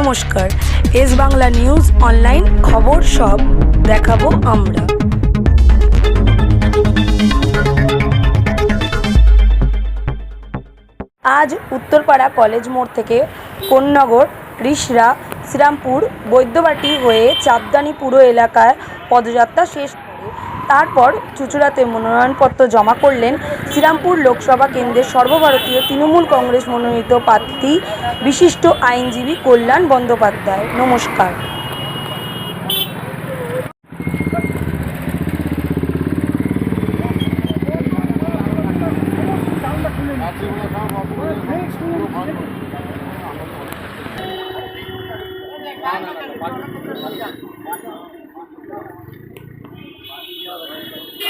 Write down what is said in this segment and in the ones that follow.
নমস্কার। S Bangla news online খবর সব দেখাবো আমরা। আজ উত্তরপাড়া কলেজ মোড় থেকে কোন্নগর, রিসরা, শ্রীরামপুর, বৈদ্যবাটি হয়ে চাঁদদানি পুরো এলাকায় পদযাত্রা শেষ করে। তারপর চুচুড়াতে মনোনয়নপত্র জমা করলেন শ্রীরামপুর লোকসভা কেন্দ্রের সর্বভারতীয় তৃণমূল কংগ্রেস মনোনীত প্রার্থী বিশিষ্ট আইনজীবী কল্যাণ বন্দ্যোপাধ্যায়। নমস্কার শ্রীরামপুরের প্রিয় সম্পদ কল্যাণ ব্যানার্জি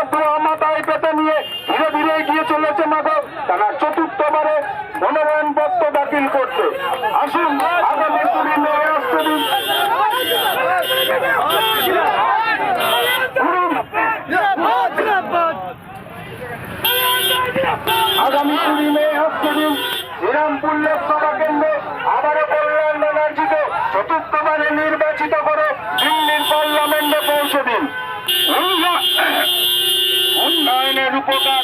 আগামী কুড়ি মে আসতে দিন। শ্রীরামপুর লোকসভা কেন্দ্রে আবারও কল্যাণ ব্যানার্জিকে চতুর্থবারে নির্বাচিত করে দিল্লির পার্লামেন্টে পৌঁছে দিন। উন্নয়নের উপকার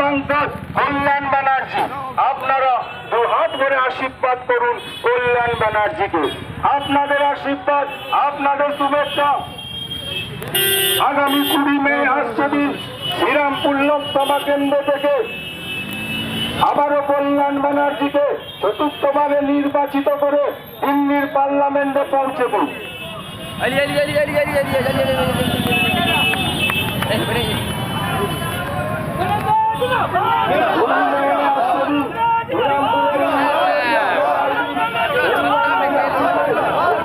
সাংসদ কল্যাণ ব্যানার্জি আপনারা দু হাত আশীর্বাদ করুন কল্যাণ ব্যানার্জিকে আপনাদের আশীর্বাদ আপনাদের শুভেচ্ছা আগামী কুড়ি মে আসছে দিন শ্রীরামপুর লোকসভা কেন্দ্র থেকে আবারও কল্যাণ ব্যানার্জিকে চতুর্থভাবে নির্বাচিত করে দিল্লির পার্লামেন্টে পৌঁছে দিন